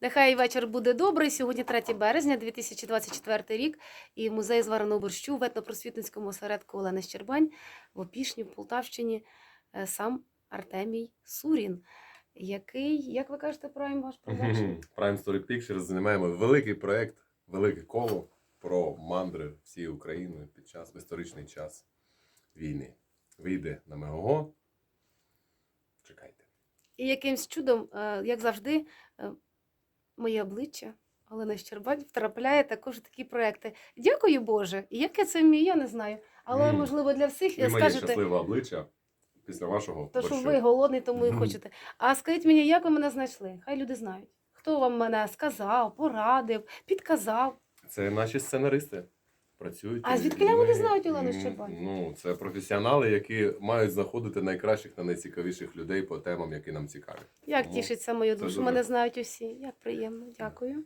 Нехай вечір буде добрий. Сьогодні 3 березня 2024 рік. І музей звареного борщу в етнопросвітницькому осередку Олени Щербань в Опішні, в Полтавщині, е, сам Артемій Сурін, який, як ви кажете, про ваш продакшн? Prime Story Pictures знімаємо великий проект, велике коло про мандри всієї України під час в історичний час війни. Вийде на Мегого. Чекайте. І якимсь чудом, е, як завжди, е, моє обличчя Олена Щербань втрапляє також у такі проекти. Дякую Боже. І як я це вмію, я не знаю. Але mm. можливо для всіх І моє щасливе обличчя після вашого То, що ви голодний, тому і хочете. А скажіть мені, як ви мене знайшли? Хай люди знають. Хто вам мене сказав, порадив, підказав? Це наші сценаристи працюють. А і звідки вони ми- знають Олену Щербань? Ну, це професіонали, які мають знаходити найкращих та найцікавіших людей по темам, які нам цікаві. Як Тому тішиться моя душа, дуже- Мене знають усі. Як приємно. Дякую.